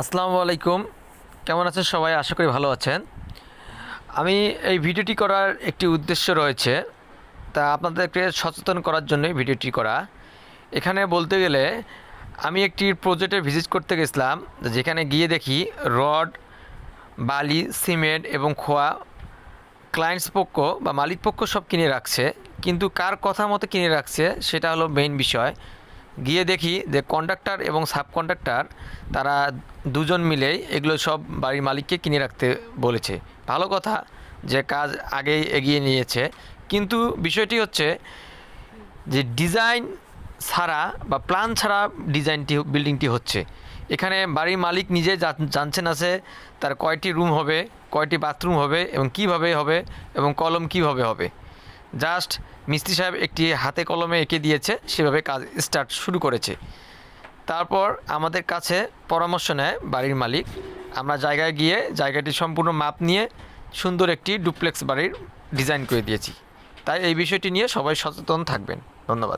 আসসালামু আলাইকুম। কেমন আছেন সবাই? আশা করি ভালো আছেন। আমি এই ভিডিওটি করার একটি উদ্দেশ্য রয়েছে। তা আপনাদেরকে সচেতন করার জন্যই ভিডিওটি করা। এখানে বলতে গেলে, আমি একটি প্রজেক্টে ভিজিট করতে গেছিলাম, যেখানে গিয়ে দেখি রড, বালি, সিমেন্ট এবং খোয়া ক্লায়েন্টস পক্ষ বা মালিক পক্ষ সব কিনে রাখছে। কিন্তু কার কথা মতো কিনে রাখছে, সেটা হলো মেইন বিষয়। গিয়ে দেখি যে কন্ডাক্টর এবং সাব কন্ডাক্টর তারা দুজন মিলেই এগুলো সব বাড়ির মালিককে কিনে রাখতে বলেছে। ভালো কথা যে কাজ আগেই এগিয়ে নিয়েছে। কিন্তু বিষয়টি হচ্ছে যে ডিজাইন ছাড়া বা প্ল্যান ছাড়া ডিজাইনটি, বিল্ডিংটি হচ্ছে। এখানে বাড়ির মালিক নিজে জান- জানছেন আছে তার কয়টি রুম হবে, কয়টি বাথরুম হবে এবং কীভাবে হবে এবং কলম কীভাবে হবে। জাস্ট মিস্ত্রি সাহেব একটি হাতে কলমে এঁকে দিয়েছে, সেভাবে কাজ স্টার্ট শুরু করেছে। তারপর আমাদের কাছে পরামর্শ নেয় বাড়ির মালিক। আমরা জায়গায় গিয়ে জায়গাটি সম্পূর্ণ মাপ নিয়ে সুন্দর একটি ডুপ্লেক্স বাড়ির ডিজাইন করে দিয়েছি। তাই এই বিষয়টি নিয়ে সবাই সচেতন থাকবেন। ধন্যবাদ।